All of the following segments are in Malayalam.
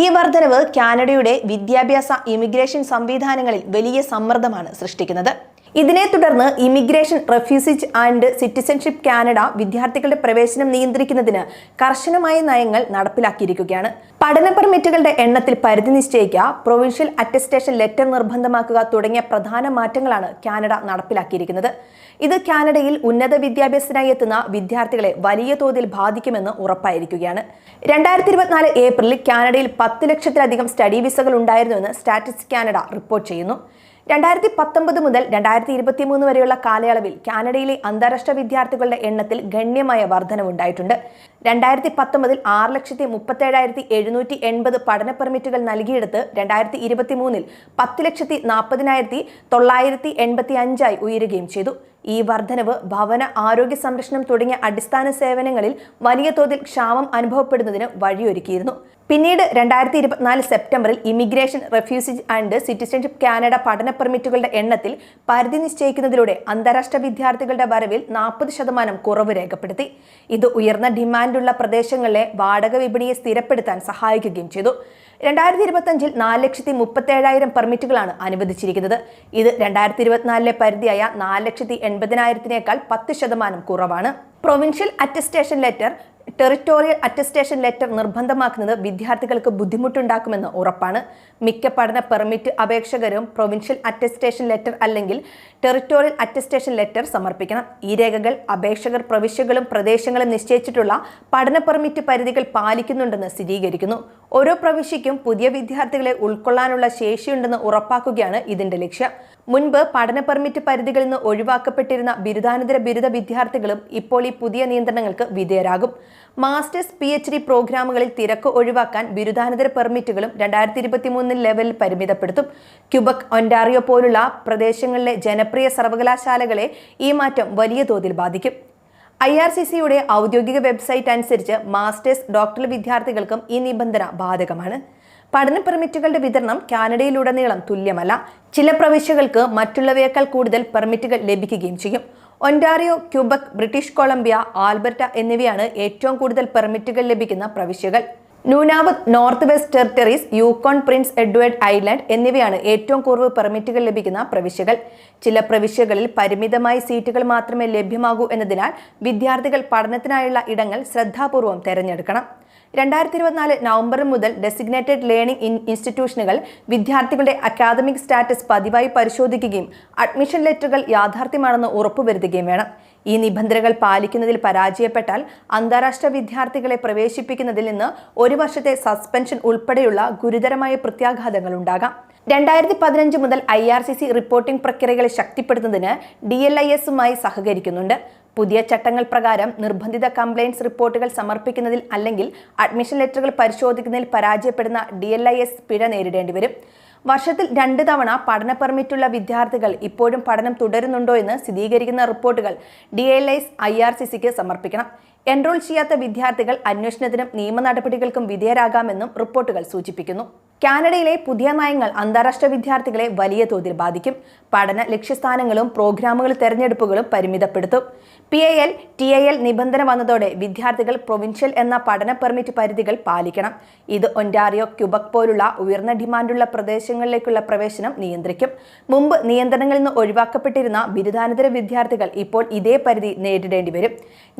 ഈ വർധനവ് കാനഡയുടെ വിദ്യാഭ്യാസ ഇമിഗ്രേഷൻ സംവിധാനങ്ങളിൽ വലിയ സമ്മർദ്ദമാണ് സൃഷ്ടിക്കുന്നത്. ഇതിനെ തുടർന്ന് immigration refugees and citizenship Canada വിദ്യാർത്ഥികളുടെ പ്രവേശനം നിയന്ത്രിക്കുന്നതിന് കർശനമായ നയങ്ങൾ നടപ്പിലാക്കിയിരിക്കുകയാണ്. പഠന പെർമിറ്റുകളുടെ എണ്ണത്തിൽ പരിധി നിശ്ചയിക്കുക പ്രൊവിൻഷ്യൽ അറ്റസ്റ്റേഷൻ ലെറ്റർ നിർബന്ധമാക്കുക തുടങ്ങിയ പ്രധാന മാറ്റങ്ങളാണ് കാനഡ നടപ്പിലാക്കിയിരിക്കുന്നത്. ഇത് കാനഡയിൽ ഉന്നത വിദ്യാഭ്യാസത്തിനായി എത്തുന്ന വിദ്യാർത്ഥികളെ വലിയ തോതിൽ ബാധിക്കുമെന്ന് ഉറപ്പായിരിക്കുകയാണ്. രണ്ടായിരത്തി ഇരുപത്തിനാല് ഏപ്രിലിൽ കാനഡയിൽ പത്ത് ലക്ഷത്തിലധികം സ്റ്റഡി വിസകൾ ഉണ്ടായിരുന്നുവെന്ന് സ്റ്റാറ്റിസ്റ്റിക് കാനഡ റിപ്പോർട്ട് ചെയ്യുന്നു. രണ്ടായിരത്തി പത്തൊമ്പത് മുതൽ രണ്ടായിരത്തി ഇരുപത്തി മൂന്ന് വരെയുള്ള കാലയളവിൽ കാനഡയിലെ അന്താരാഷ്ട്ര വിദ്യാർത്ഥികളുടെ എണ്ണത്തിൽ ഗണ്യമായ വർധനവുണ്ടായിട്ടുണ്ട്. രണ്ടായിരത്തി പത്തൊമ്പതിൽ ആറ് ലക്ഷത്തി മുപ്പത്തേഴായിരത്തി എഴുന്നൂറ്റി എൺപത് പഠന പെർമിറ്റുകൾ നൽകിയെടുത്ത് രണ്ടായിരത്തി ഇരുപത്തി മൂന്നിൽ പത്ത് ലക്ഷത്തി നാൽപ്പതിനായിരത്തി തൊള്ളായിരത്തി എൺപത്തി അഞ്ചായി ഉയരുകയും ചെയ്തു. ഈ വർധനവ് ഭവന ആരോഗ്യ സംരക്ഷണം തുടങ്ങിയ അടിസ്ഥാന സേവനങ്ങളിൽ വലിയ തോതിൽ ക്ഷാമം അനുഭവപ്പെടുന്നതിന് വഴിയൊരുക്കിയിരുന്നു. പിന്നീട് രണ്ടായിരത്തി ഇരുപത്തിനാല് സെപ്റ്റംബറിൽ immigration refugees and citizenship Canada പഠന പെർമിറ്റുകളുടെ എണ്ണത്തിൽ പരിധി നിശ്ചയിക്കുന്നതിലൂടെ അന്താരാഷ്ട്ര വിദ്യാർത്ഥികളുടെ വരവിൽ നാൽപ്പത് ശതമാനം കുറവ് രേഖപ്പെടുത്തി. ഇത് ഉയർന്ന ഡിമാൻഡുള്ള പ്രദേശങ്ങളിലെ വാടക വിപണിയെ സ്ഥിരപ്പെടുത്താൻ സഹായിക്കുകയും ചെയ്തു. രണ്ടായിരത്തി ഇരുപത്തഞ്ചിൽ നാല് ലക്ഷത്തി മുപ്പത്തേഴായിരം പെർമിറ്റുകളാണ് അനുവദിച്ചിരിക്കുന്നത്. ഇത് രണ്ടായിരത്തി ഇരുപത്തിനാലിലെ പരിധിയായ നാല് ലക്ഷത്തി എൺപതിനായിരത്തിനേക്കാൾ പത്ത് ശതമാനം കുറവാണ്. Provincial attestation letter territorial attestation letter നിർബന്ധമാക്കുന്നത് വിദ്യാർത്ഥികൾക്ക് ബുദ്ധിമുട്ടുണ്ടാക്കുമെന്ന് ഉറപ്പാണ്. മിക്ക പഠന പെർമിറ്റ് അപേക്ഷകരും പ്രൊവിൻഷ്യൽ അറ്റസ്റ്റേഷൻ ലെറ്റർ അല്ലെങ്കിൽ ടെറിറ്റോറിയൽ അറ്റസ്റ്റേഷൻ ലെറ്റർ സമർപ്പിക്കണം. ഈ രേഖകൾ അപേക്ഷകർ പ്രവിശ്യകളും പ്രദേശങ്ങളും നിശ്ചയിച്ചിട്ടുള്ള പഠന പെർമിറ്റ് പരിധികൾ പാലിക്കുന്നുണ്ടെന്ന് സ്ഥിരീകരിക്കുന്നു. ഓരോ പ്രവിശ്യയ്ക്കും പുതിയ വിദ്യാർത്ഥികളെ ഉൾക്കൊള്ളാനുള്ള ശേഷിയുണ്ടെന്ന് ഉറപ്പാക്കുകയാണ് ഇതിന്റെ ലക്ഷ്യം. മുൻപ് പഠന പെർമിറ്റ് പരിധികളിൽ നിന്ന് ഒഴിവാക്കപ്പെട്ടിരുന്ന ബിരുദാനന്തര ബിരുദ വിദ്യാർത്ഥികളും ഇപ്പോൾ ഈ പുതിയ നിയന്ത്രണങ്ങൾക്ക് വിധേയരാകും. മാസ്റ്റേഴ്സ് പി എച്ച് ഡി പ്രോഗ്രാമുകളിൽ തിരക്ക് ഒഴിവാക്കാൻ ബിരുദാനന്തര പെർമിറ്റുകളും രണ്ടായിരത്തി ഇരുപത്തി മൂന്നിൽ ലെവലിൽ പരിമിതപ്പെടുത്തും. ക്യുബക് ഒൻഡാറിയോ പോലുള്ള പ്രദേശങ്ങളിലെ ജനപ്രിയ സർവകലാശാലകളെ ഈ മാറ്റം വലിയ തോതിൽ ബാധിക്കും. ഐ ആർ സി സിയുടെ ഔദ്യോഗിക വെബ്സൈറ്റ് അനുസരിച്ച് മാസ്റ്റേഴ്സ് ഡോക്ടറൽ വിദ്യാർത്ഥികൾക്കും ഈ നിബന്ധന ബാധകമാണ്. പഠന പെർമിറ്റുകളുടെ വിതരണം കാനഡയിലുടനീളം തുല്യമല്ല. ചില പ്രവിശ്യകൾക്ക് മറ്റുള്ളവയേക്കാൾ കൂടുതൽ പെർമിറ്റുകൾ ലഭിക്കുകയും ചെയ്യും. Ontario Quebec British Columbia Alberta എന്നിവയാണ് ഏറ്റവും കൂടുതൽ പെർമിറ്റുകൾ ലഭിക്കുന്ന പ്രവിശ്യകൾ. Nunavut North West Territories Yukon Prince Edward Island എന്നിവയാണ് ഏറ്റവും കുറവ് പെർമിറ്റുകൾ ലഭിക്കുന്ന പ്രവിശ്യകൾ. ചില പ്രവിശ്യകളിൽ പരിമിതമായ സീറ്റുകൾ മാത്രമേ ലഭ്യമാകൂ എന്നതിനാൽ വിദ്യാർത്ഥികൾ പഠനത്തിനായുള്ള ഇടങ്ങൾ ശ്രദ്ധാപൂർവം തിരഞ്ഞെടുക്കണം. രണ്ടായിരത്തി ഇരുപത്തിനാല് നവംബർ മുതൽ ഡെസിഗ്നേറ്റഡ് ലേണിംഗ് ഇൻ ഇൻസ്റ്റിറ്റ്യൂഷനുകൾ വിദ്യാർത്ഥികളുടെ അക്കാദമിക് സ്റ്റാറ്റസ് പതിവായി പരിശോധിക്കുകയും അഡ്മിഷൻ ലെറ്ററുകൾ യാഥാർത്ഥ്യമാണെന്ന് ഉറപ്പുവരുത്തുകയും വേണം. ഈ നിബന്ധനകൾ പാലിക്കുന്നതിൽ പരാജയപ്പെട്ടാൽ അന്താരാഷ്ട്ര വിദ്യാർത്ഥികളെ പ്രവേശിപ്പിക്കുന്നതിൽ നിന്ന് ഒരു വർഷത്തെ സസ്പെൻഷൻ ഉൾപ്പെടെയുള്ള ഗുരുതരമായ പ്രത്യാഘാതങ്ങൾ ഉണ്ടാകാം. രണ്ടായിരത്തി പതിനഞ്ച് മുതൽ I R C C reporting പ്രക്രിയകളെ ശക്തിപ്പെടുത്തുന്നതിന് ഡി എൽ ഐ എസുമായി സഹകരിക്കുന്നുണ്ട്. പുതിയ ചട്ടങ്ങൾ പ്രകാരം നിർബന്ധിത കംപ്ലയിൻസ് റിപ്പോർട്ടുകൾ സമർപ്പിക്കുന്നതിൽ അല്ലെങ്കിൽ അഡ്മിഷൻ ലെറ്ററുകൾ പരിശോധിക്കുന്നതിൽ പരാജയപ്പെടുന്ന ഡി എൽ ഐ എസ് പിഴ നേരിടേണ്ടി വരും. വർഷത്തിൽ രണ്ട് തവണ പഠന പെർമിറ്റുള്ള വിദ്യാർത്ഥികൾ ഇപ്പോഴും പഠനം തുടരുന്നുണ്ടോ എന്ന് സ്ഥിരീകരിക്കുന്ന റിപ്പോർട്ടുകൾ D L I's I R C സിക്ക് സമർപ്പിക്കണം. എൻറോൾ ചെയ്യാത്ത വിദ്യാർത്ഥികൾ അന്വേഷണത്തിനും നിയമ നടപടികൾക്കും വിധേയരാകാമെന്നും റിപ്പോർട്ടുകൾ സൂചിപ്പിക്കുന്നു. കാനഡയിലെ പുതിയ നയങ്ങൾ അന്താരാഷ്ട്ര വിദ്യാർത്ഥികളെ വലിയ തോതിൽ ബാധിക്കും. പഠന ലക്ഷ്യസ്ഥാനങ്ങളും പ്രോഗ്രാമുകൾ തെരഞ്ഞെടുപ്പുകളും പരിമിതപ്പെടുത്തും. P I L T I L നിബന്ധന വന്നതോടെ വിദ്യാർത്ഥികൾ പ്രൊവിൻഷ്യൽ എന്ന പഠന പെർമിറ്റ് പരിധികൾ പാലിക്കണം. ഇത് ഒന്റാറിയോ ക്യുബക് പോലുള്ള ഉയർന്ന ഡിമാൻഡുള്ള പ്രദേശങ്ങളിലേക്കുള്ള പ്രവേശനം നിയന്ത്രിക്കും. മുമ്പ് നിയന്ത്രണങ്ങളിൽ നിന്ന് ഒഴിവാക്കപ്പെട്ടിരുന്ന ബിരുദാനന്തര വിദ്യാർത്ഥികൾ ഇപ്പോൾ ഇതേ പരിധി നേരിടേണ്ടി വരും.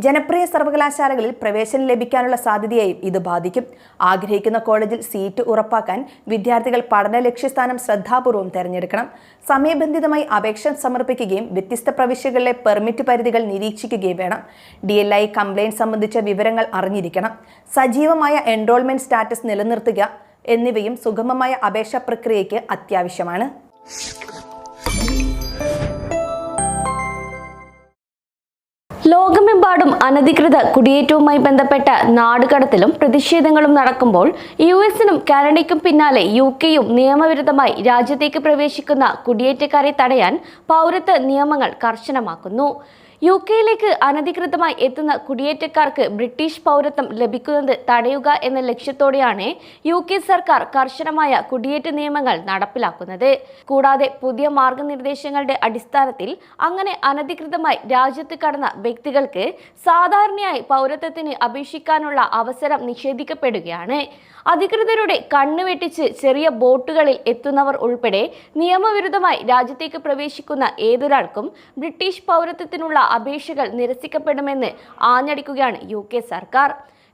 ജനപ്രിയ സർവകലാശാലകളിൽ പ്രവേശനം ലഭിക്കാനുള്ള സാധ്യതയെയും ഇത് ബാധിക്കും. ആഗ്രഹിക്കുന്ന കോളേജിൽ സീറ്റ് ഉറപ്പാക്കാൻ വിദ്യാർത്ഥികൾ പഠന ലക്ഷ്യസ്ഥാനം ശ്രദ്ധാപൂർവം തിരഞ്ഞെടുക്കണം. സമയബന്ധിതമായി അപേക്ഷ സമർപ്പിക്കുകയും വ്യത്യസ്ത പ്രവിശ്യകളിലെ പെർമിറ്റ് പരിധികൾ നിരീക്ഷിക്കുകയും വേണം. ഡി എൽ ഐ കംപ്ലയിന്റ് സംബന്ധിച്ച വിവരങ്ങൾ അറിഞ്ഞിരിക്കണം. സജീവമായ എൻറോൾമെന്റ് സ്റ്റാറ്റസ് നിലനിർത്തുക എന്നിവയും സുഗമമായ അപേക്ഷാ പ്രക്രിയയ്ക്ക് അത്യാവശ്യമാണ്. ലോകമെമ്പാടും അനധികൃത കുടിയേറ്റവുമായി ബന്ധപ്പെട്ട നാടുകടത്തിലും പ്രതിഷേധങ്ങളും നടക്കുമ്പോൾ യു എസിനും കാനഡയ്ക്കും പിന്നാലെ യു കെയും നിയമവിരുദ്ധമായി രാജ്യത്തേക്ക് പ്രവേശിക്കുന്ന കുടിയേറ്റക്കാരെ തടയാൻ പൗരത്വ നിയമങ്ങൾ കർശനമാക്കുന്നു. യു കെയിലേക്ക് അനധികൃതമായി എത്തുന്ന കുടിയേറ്റക്കാർക്ക് ബ്രിട്ടീഷ് പൗരത്വം ലഭിക്കുന്നത് തടയുക എന്ന ലക്ഷ്യത്തോടെയാണ് യു കെ സർക്കാർ കർശനമായ കുടിയേറ്റ നിയമങ്ങൾ നടപ്പിലാക്കുന്നത്. കൂടാതെ പുതിയ മാർഗനിർദ്ദേശങ്ങളുടെ അടിസ്ഥാനത്തിൽ അങ്ങനെ അനധികൃതമായി രാജ്യത്ത് കടന്ന വ്യക്തികൾക്ക് സാധാരണയായി പൗരത്വത്തിന് അപേക്ഷിക്കാനുള്ള അവസരം നിഷേധിക്കപ്പെടുകയാണ്. അധികൃതരുടെ കണ്ണുവെട്ടിച്ച് ചെറിയ ബോട്ടുകളിൽ എത്തുന്നവർ ഉൾപ്പെടെ നിയമവിരുദ്ധമായി രാജ്യത്തേക്ക് പ്രവേശിക്കുന്ന ഏതൊരാൾക്കും ബ്രിട്ടീഷ് പൗരത്വത്തിനുള്ള അപേക്ഷകൾ നിരസിക്കപ്പെടുമെന്ന് ആഞ്ഞടിക്കുകയാണ് യു സർക്കാർ.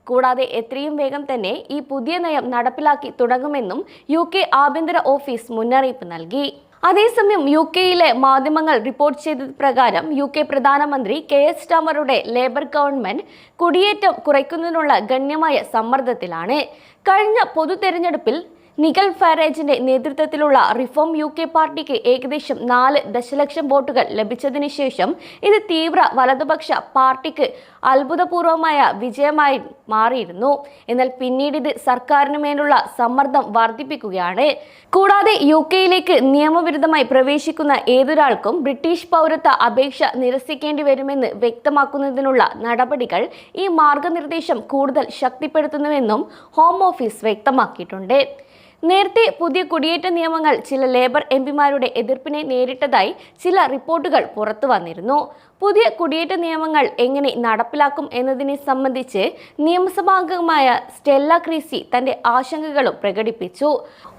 കൂടാതെ എത്രയും വേഗം തന്നെ ഈ പുതിയ നയം നടപ്പിലാക്കി തുടങ്ങുമെന്നും യു ആഭ്യന്തര ഓഫീസ് മുന്നറിയിപ്പ് നൽകി. അതേസമയം യു കെയിലെ മാധ്യമങ്ങൾ റിപ്പോർട്ട് ചെയ്ത പ്രകാരം യു കെ പ്രധാനമന്ത്രി കെ എസ് സ്റ്റാമറുടെ ലേബർ ഗവൺമെന്റ് കുടിയേറ്റം കുറയ്ക്കുന്നതിനുള്ള ഗണ്യമായ സമ്മർദ്ദത്തിലാണ്. കഴിഞ്ഞ പൊതു തെരഞ്ഞെടുപ്പിൽ നിഗൽ ഫാരേജിന്റെ നേതൃത്വത്തിലുള്ള റിഫോം യു കെ പാർട്ടിക്ക് ഏകദേശം നാല് ദശലക്ഷം വോട്ടുകൾ ലഭിച്ചതിന് ശേഷം ഇത് തീവ്ര വലതുപക്ഷ പാർട്ടിക്ക് അത്ഭുതപൂർവമായ വിജയമായി മാറിയിരുന്നു. എന്നാൽ പിന്നീട് ഇത് സർക്കാരിനുമേലുള്ള സമ്മർദ്ദം വർദ്ധിപ്പിക്കുകയാണ്. കൂടാതെ യു കെയിലേക്ക് നിയമവിരുദ്ധമായി പ്രവേശിക്കുന്ന ഏതൊരാൾക്കും ബ്രിട്ടീഷ് പൗരത്വ അപേക്ഷ നിരസിക്കേണ്ടി വരുമെന്ന് വ്യക്തമാക്കുന്നതിനുള്ള നടപടികൾ ഈ മാർഗനിർദ്ദേശം കൂടുതൽ ശക്തിപ്പെടുത്തുന്നുവെന്നും ഹോം ഓഫീസ് വ്യക്തമാക്കിയിട്ടുണ്ട്. നേരത്തെ പുതിയ കുടിയേറ്റ നിയമങ്ങൾ ചില ലേബർ എം പിമാരുടെ എതിർപ്പിനെ നേരിട്ടതായി ചില റിപ്പോർട്ടുകൾ പുറത്തു വന്നിരുന്നു. പുതിയ കുടിയേറ്റ നിയമങ്ങൾ എങ്ങനെ നടപ്പിലാക്കും എന്നതിനെ സംബന്ധിച്ച് നിയമസഭാംഗമായ സ്റ്റെല്ല ക്രീസി തന്റെ ആശങ്കകളും പ്രകടിപ്പിച്ചു.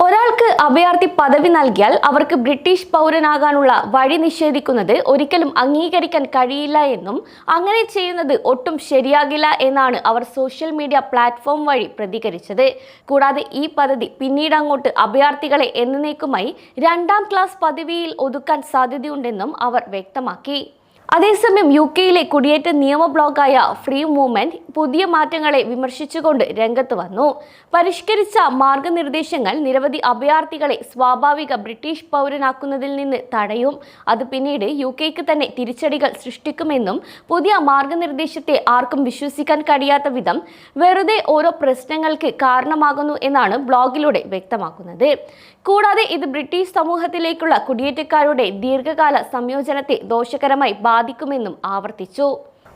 ഒരാൾക്ക് അഭയാർത്ഥി പദവി നൽകിയാൽ അവർക്ക് ബ്രിട്ടീഷ് പൗരനാകാനുള്ള വഴി നിഷേധിക്കുന്നത് ഒരിക്കലും അംഗീകരിക്കാൻ കഴിയില്ല എന്നും അങ്ങനെ ചെയ്യുന്നത് ഒട്ടും ശരിയാകില്ല എന്നാണ് അവർ സോഷ്യൽ മീഡിയ പ്ലാറ്റ്ഫോം വഴി പ്രതികരിച്ചത്. കൂടാതെ ഈ പദ്ധതി പിന്നീട് അങ്ങോട്ട് അഭയാർത്ഥികളെ എന്നേക്കുമായി രണ്ടാം ക്ലാസ് പദവിയിൽ ഒതുക്കാൻ സാധ്യതയുണ്ടെന്നും അവർ വ്യക്തമാക്കി. അതേസമയം യു കെയിലെ കുടിയേറ്റ നിയമ ബ്ലോക്കായ ഫ്രീ മൂവ്മെന്റ് പുതിയ മാറ്റങ്ങളെ വിമർശിച്ചുകൊണ്ട് രംഗത്ത് വന്നു. പരിഷ്കരിച്ച മാർഗനിർദ്ദേശങ്ങൾ നിരവധി അഭയാർത്ഥികളെ സ്വാഭാവിക ബ്രിട്ടീഷ് പൗരനാക്കുന്നതിൽ നിന്ന് തടയും. അത് പിന്നീട് യു കെക്ക് തന്നെ തിരിച്ചടികൾ സൃഷ്ടിക്കുമെന്നും പുതിയ മാർഗനിർദ്ദേശത്തെ ആർക്കും വിശ്വസിക്കാൻ കഴിയാത്ത വിധം വെറുതെ ഓരോ പ്രശ്നങ്ങൾക്ക് കാരണമാകുന്നു എന്നാണ് ബ്ലോഗിലൂടെ വ്യക്തമാക്കുന്നത്. കൂടാതെ ഇത് ബ്രിട്ടീഷ് സമൂഹത്തിലേക്കുള്ള കുടിയേറ്റക്കാരുടെ ദീർഘകാല സംയോജനത്തെ ദോഷകരമായി ബാധിക്കുമെന്നും ആവർത്തിച്ചു.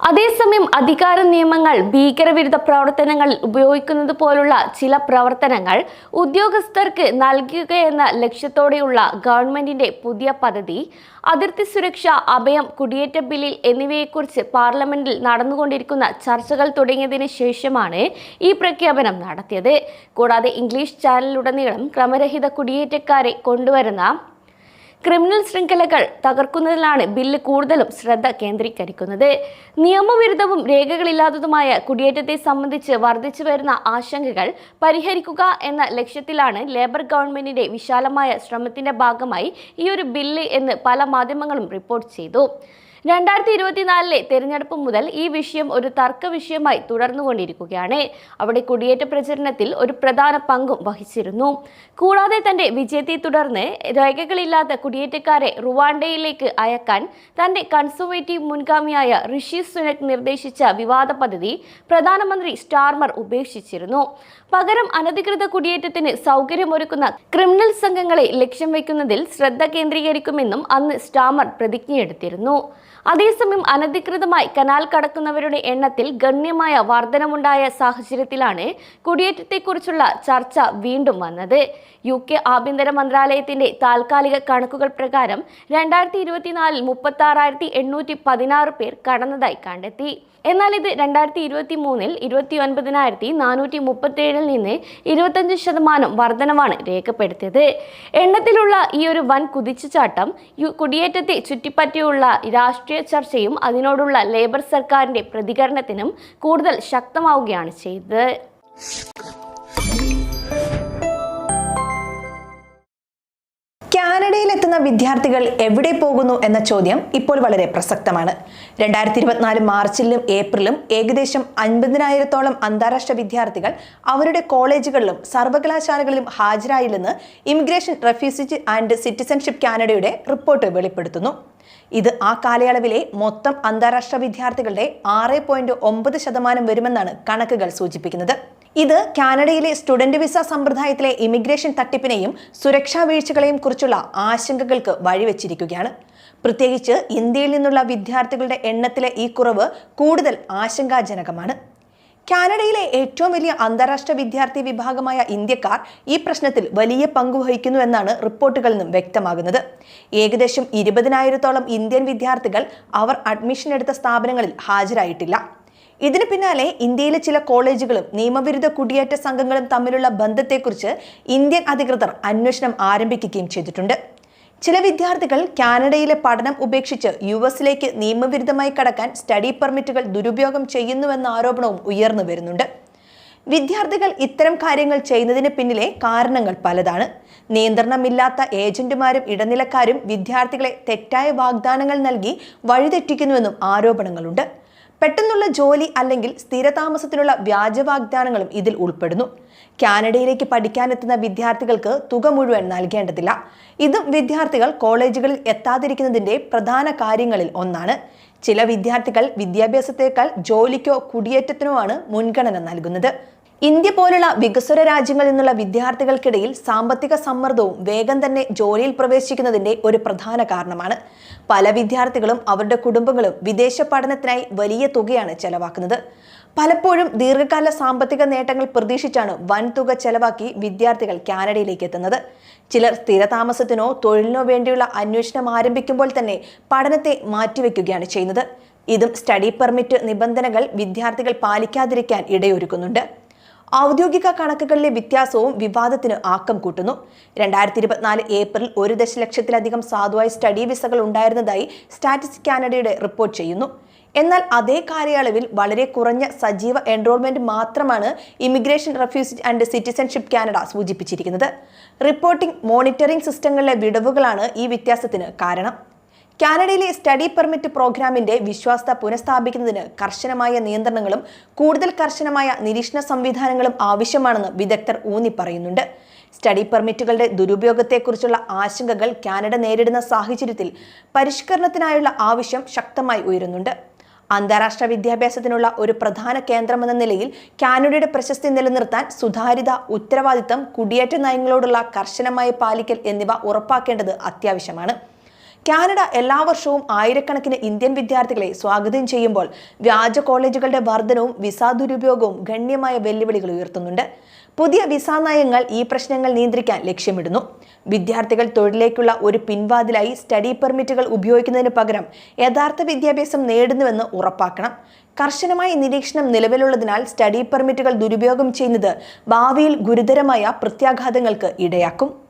അതേസമയം അധികാര നിയമങ്ങൾ ഭീകരവിരുദ്ധ പ്രവർത്തനങ്ങളിൽ ഉപയോഗിക്കുന്നത് പോലുള്ള ചില പ്രവർത്തനങ്ങൾ ഉദ്യോഗസ്ഥർക്ക് നൽകുകയെന്ന ലക്ഷ്യത്തോടെയുള്ള ഗവൺമെന്റിന്റെ പുതിയ പദ്ധതി അതിർത്തി സുരക്ഷ അഭയം കുടിയേറ്റ ബില്ലിൽ എന്നിവയെക്കുറിച്ച് പാർലമെന്റിൽ നടന്നുകൊണ്ടിരിക്കുന്ന ചർച്ചകൾ തുടങ്ങിയതിനു ശേഷമാണ് ഈ പ്രഖ്യാപനം നടത്തിയത്. കൂടാതെ ഇംഗ്ലീഷ് ചാനലിലുടനീളം ക്രമരഹിത കുടിയേറ്റക്കാരെ കൊണ്ടുവരുന്ന ക്രിമിനൽ ശൃംഖലകൾ തകർക്കുന്നതിലാണ് ബില്ല് കൂടുതലും ശ്രദ്ധ കേന്ദ്രീകരിക്കുന്നത്. നിയമവിരുദ്ധവും രേഖകളില്ലാത്തതുമായ കുടിയേറ്റത്തെ സംബന്ധിച്ച് വർദ്ധിച്ചു വരുന്ന ആശങ്കകൾ പരിഹരിക്കുക എന്ന ലക്ഷ്യത്തിലാണ് ലേബർ ഗവൺമെന്റിന്റെ വിശാലമായ ശ്രമത്തിന്റെ ഭാഗമായി ഈ ഒരു ബില്ല് എന്ന് പല മാധ്യമങ്ങളും റിപ്പോർട്ട് ചെയ്തു. രണ്ടായിരത്തി ഇരുപത്തിനാലിലെ തെരഞ്ഞെടുപ്പ് മുതൽ ഈ വിഷയം ഒരു തർക്ക വിഷയമായി തുടർന്നുകൊണ്ടിരിക്കുകയാണ്. അവിടെ കുടിയേറ്റ പ്രചരണത്തിൽ ഒരു പ്രധാന പങ്കും വഹിച്ചിരുന്നു. കൂടാതെ തന്റെ വിജയത്തെ തുടർന്ന് രേഖകളില്ലാത്ത കുടിയേറ്റക്കാരെ റുവാണ്ടയിലേക്ക് അയക്കാൻ തന്റെ കൺസർവേറ്റീവ് മുൻഗാമിയായ ഋഷി സുനക് നിർദ്ദേശിച്ച വിവാദ പദ്ധതി പ്രധാനമന്ത്രി സ്റ്റാർമർ ഉപേക്ഷിച്ചിരുന്നു. പകരം അനധികൃത കുടിയേറ്റത്തിന് സൗകര്യമൊരുക്കുന്ന ക്രിമിനൽ സംഘങ്ങളെ ലക്ഷ്യം വയ്ക്കുന്നതിൽ ശ്രദ്ധ കേന്ദ്രീകരിക്കുമെന്നും അന്ന് സ്റ്റാമർ പ്രതിജ്ഞയെടുത്തിരുന്നു. അതേസമയം അനധികൃതമായി കനാൽ കടക്കുന്നവരുടെ എണ്ണത്തിൽ ഗണ്യമായ വർധനമുണ്ടായ സാഹചര്യത്തിലാണ് കുടിയേറ്റത്തെക്കുറിച്ചുള്ള ചർച്ച വീണ്ടും വന്നത്. യു കെ ആഭ്യന്തര മന്ത്രാലയത്തിന്റെ താൽക്കാലിക കണക്കുകൾ പ്രകാരം രണ്ടായിരത്തി ഇരുപത്തിനാലിൽ മുപ്പത്തി ആറായിരത്തി എണ്ണൂറ്റി പതിനാറ് പേർ കടന്നതായി കണ്ടെത്തി. എന്നാൽ ഇത് രണ്ടായിരത്തി ഇരുപത്തി മൂന്നിൽ ഇരുപത്തി ഒൻപതിനായിരത്തി നാനൂറ്റി മുപ്പത്തി ഏഴിൽ നിന്ന് ഇരുപത്തഞ്ച് ശതമാനം വർധനവാണ് രേഖപ്പെടുത്തിയത്. എണ്ണത്തിലുള്ള ഈ ഒരു വൻ കുതിച്ചുചാട്ടം കുടിയേറ്റത്തെ ചുറ്റിപ്പറ്റിയുള്ള രാഷ്ട്രീയ ചർച്ചയും അതിനോടുള്ള ലേബർ സർക്കാരിന്റെ പ്രതികരണത്തിനും കൂടുതൽ ശക്തമാവുകയാണ് ചെയ്തത്. കാനഡയിലെത്തുന്ന വിദ്യാർത്ഥികൾ എവിടെ പോകുന്നു എന്ന ചോദ്യം ഇപ്പോൾ വളരെ പ്രസക്തമാണ്. രണ്ടായിരത്തി ഇരുപത്തിനാല് മാർച്ചിലും ഏപ്രിലും ഏകദേശം അൻപതിനായിരത്തോളം അന്താരാഷ്ട്ര വിദ്യാർത്ഥികൾ അവരുടെ കോളേജുകളിലും സർവകലാശാലകളിലും ഹാജരായില്ലെന്ന് ഇമിഗ്രേഷൻ റെഫ്യൂസിറ്റി ആൻഡ് സിറ്റിസൺഷിപ്പ് കാനഡയുടെ റിപ്പോർട്ട് വെളിപ്പെടുത്തുന്നു. ഇത് ആ കാലയളവിലെ മൊത്തം അന്താരാഷ്ട്ര വിദ്യാർത്ഥികളുടെ ആറ് പോയിന്റ് ഒമ്പത് ശതമാനം വരുമെന്നാണ് കണക്കുകൾ സൂചിപ്പിക്കുന്നത്. ഇത് കാനഡയിലെ സ്റ്റുഡന്റ് വിസ സമ്പ്രദായത്തിലെ ഇമിഗ്രേഷൻ തട്ടിപ്പിനെയും സുരക്ഷാ വീഴ്ചകളെയും കുറിച്ചുള്ള ആശങ്കകൾക്ക് വഴിവെച്ചിരിക്കുകയാണ്. പ്രത്യേകിച്ച് ഇന്ത്യയിൽ നിന്നുള്ള വിദ്യാർത്ഥികളുടെ എണ്ണത്തിലെ ഈ കുറവ് കൂടുതൽ ആശങ്കാജനകമാണ്. കാനഡയിലെ ഏറ്റവും വലിയ അന്താരാഷ്ട്ര വിദ്യാർത്ഥി വിഭാഗമായ ഇന്ത്യക്കാർ ഈ പ്രശ്നത്തിൽ വലിയ പങ്ക് വഹിക്കുന്നു എന്നാണ് റിപ്പോർട്ടുകളിൽ നിന്നും വ്യക്തമാകുന്നത്. ഏകദേശം ഇരുപതിനായിരത്തോളം ഇന്ത്യൻ വിദ്യാർത്ഥികൾ അവർ അഡ്മിഷൻ എടുത്ത സ്ഥാപനങ്ങളിൽ ഹാജരായിട്ടില്ല. ഇതിന് പിന്നാലെ ഇന്ത്യയിലെ ചില കോളേജുകളും നിയമവിരുദ്ധ കുടിയേറ്റ സംഘങ്ങളും തമ്മിലുള്ള ബന്ധത്തെക്കുറിച്ച് ഇന്ത്യൻ അധികൃതർ അന്വേഷണം ആരംഭിക്കുകയും ചെയ്തിട്ടുണ്ട്. ചില വിദ്യാർത്ഥികൾ കാനഡയിലെ പഠനം ഉപേക്ഷിച്ച് യു എസിലേക്ക് നിയമവിരുദ്ധമായി കടക്കാൻ സ്റ്റഡി പെർമിറ്റുകൾ ദുരുപയോഗം ചെയ്യുന്നുവെന്ന ആരോപണവും ഉയർന്നു വരുന്നുണ്ട്. വിദ്യാർത്ഥികൾ ഇത്തരം കാര്യങ്ങൾ ചെയ്യുന്നതിന് പിന്നിലെ കാരണങ്ങൾ പലതാണ്. നിയന്ത്രണമില്ലാത്ത ഏജന്റുമാരും ഇടനിലക്കാരും വിദ്യാർത്ഥികളെ തെറ്റായ വാഗ്ദാനങ്ങൾ നൽകി വഴിതെറ്റിക്കുന്നുവെന്നും ആരോപണങ്ങളുണ്ട്. പെട്ടെന്നുള്ള ജോലി അല്ലെങ്കിൽ സ്ഥിരതാമസത്തിനുള്ള വ്യാജ വാഗ്ദാനങ്ങളും ഇതിൽ ഉൾപ്പെടുന്നു. കാനഡയിലേക്ക് പഠിക്കാനെത്തുന്ന വിദ്യാർത്ഥികൾക്ക് തുക മുഴുവൻ നൽകേണ്ടതില്ല. ഇതും വിദ്യാർത്ഥികൾ കോളേജുകളിൽ എത്താതിരിക്കുന്നതിന്റെ പ്രധാന കാര്യങ്ങളിൽ ഒന്നാണ്. ചില വിദ്യാർത്ഥികൾ വിദ്യാഭ്യാസത്തേക്കാൾ ജോലിക്കോ കുടിയേറ്റത്തിനോ ആണ് മുൻഗണന നൽകുന്നത്. ഇന്ത്യ പോലുള്ള വികസ്വര രാജ്യങ്ങളിൽ നിന്നുള്ള വിദ്യാർത്ഥികൾക്കിടയിൽ സാമ്പത്തിക സമ്മർദ്ദവും വേഗം തന്നെ ജോലിയിൽ പ്രവേശിക്കുന്നതിന്റെ ഒരു പ്രധാന കാരണമാണ്. പല വിദ്യാർത്ഥികളും അവരുടെ കുടുംബങ്ങളും വിദേശ പഠനത്തിനായി വലിയ തുകയാണ് ചെലവാക്കുന്നത്. പലപ്പോഴും ദീർഘകാല സാമ്പത്തിക നേട്ടങ്ങൾ പ്രതീക്ഷിച്ചാണ് വൻതുക ചെലവാക്കി വിദ്യാർത്ഥികൾ കാനഡയിലേക്ക് എത്തുന്നത്. ചിലർ സ്ഥിരതാമസത്തിനോ തൊഴിലിനോ വേണ്ടിയുള്ള അന്വേഷണം ആരംഭിക്കുമ്പോൾ തന്നെ പഠനത്തെ മാറ്റിവെക്കുകയാണ് ചെയ്യുന്നത്. ഇതും സ്റ്റഡി പെർമിറ്റ് നിബന്ധനകൾ വിദ്യാർത്ഥികൾ പാലിക്കാതിരിക്കാൻ ഇടയൊരുക്കുന്നുണ്ട്. ഔദ്യോഗിക കണക്കുകളിലെ വ്യത്യാസവും വിവാദത്തിന് ആക്കം കൂട്ടുന്നു. രണ്ടായിരത്തി ഇരുപത്തിനാല് ഏപ്രിൽ ഒരു ദശലക്ഷത്തിലധികം സാധുവായ സ്റ്റഡി വിസകൾ ഉണ്ടായിരുന്നതായി സ്റ്റാറ്റിസ്റ്റിക് കാനഡയുടെ റിപ്പോർട്ട് ചെയ്യുന്നു. എന്നാൽ അതേ കാലയളവിൽ വളരെ കുറഞ്ഞ സജീവ എൻറോൾമെന്റ് മാത്രമാണ് immigration refugee and citizenship Canada സൂചിപ്പിച്ചിരിക്കുന്നത്. Reporting monitoring സിസ്റ്റങ്ങളിലെ വിടവുകളാണ് ഈ വ്യത്യാസത്തിന് കാരണം. കാനഡയിലെ സ്റ്റഡി പെർമിറ്റ് പ്രോഗ്രാമിന്റെ വിശ്വാസ്യത പുനഃസ്ഥാപിക്കുന്നതിന് കർശനമായ നിയന്ത്രണങ്ങളും കൂടുതൽ കർശനമായ നിരീക്ഷണ സംവിധാനങ്ങളും ആവശ്യമാണെന്ന് വിദഗ്ധർ ഊന്നി പറയുന്നുണ്ട് സ്റ്റഡി പെർമിറ്റുകളുടെ ദുരുപയോഗത്തെക്കുറിച്ചുള്ള ആശങ്കകൾ കാനഡ നേരിടുന്ന സാഹചര്യത്തിൽ പരിഷ്കരണത്തിനായുള്ള ആവശ്യം ശക്തമായി ഉയരുന്നുണ്ട്. അന്താരാഷ്ട്ര വിദ്യാഭ്യാസത്തിനുള്ള ഒരു പ്രധാന കേന്ദ്രമെന്ന നിലയിൽ കാനഡയുടെ പ്രശസ്തി നിലനിർത്താൻ സുതാര്യത ഉത്തരവാദിത്തം കുടിയേറ്റ നയങ്ങളോടുള്ള കർശനമായ പാലിക്കൽ എന്നിവ ഉറപ്പാക്കേണ്ടത് അത്യാവശ്യമാണ്. കാനഡ എല്ലാ വർഷവും ആയിരക്കണക്കിന് ഇന്ത്യൻ വിദ്യാർത്ഥികളെ സ്വാഗതം ചെയ്യുമ്പോൾ വ്യാജ കോളേജുകളുടെ വർധനവും വിസ ദുരുപയോഗവും ഗണ്യമായ വെല്ലുവിളികൾ ഉയർത്തുന്നുണ്ട്. പുതിയ വിസ നയങ്ങൾ ഈ പ്രശ്നങ്ങൾ നിയന്ത്രിക്കാൻ ലക്ഷ്യമിടുന്നു. വിദ്യാർത്ഥികൾ തൊഴിലേക്കുള്ള ഒരു പിൻവാതിലായി സ്റ്റഡി പെർമിറ്റുകൾ ഉപയോഗിക്കുന്നതിന് പകരം യഥാർത്ഥ വിദ്യാഭ്യാസം നേടുന്നുവെന്ന് ഉറപ്പാക്കണം. കർശനമായ നിരീക്ഷണം നിലവിലുള്ളതിനാൽ സ്റ്റഡി പെർമിറ്റുകൾ ദുരുപയോഗം ചെയ്യുന്നത് ഭാവിയിൽ ഗുരുതരമായ പ്രത്യാഘാതങ്ങൾക്ക് ഇടയാക്കും.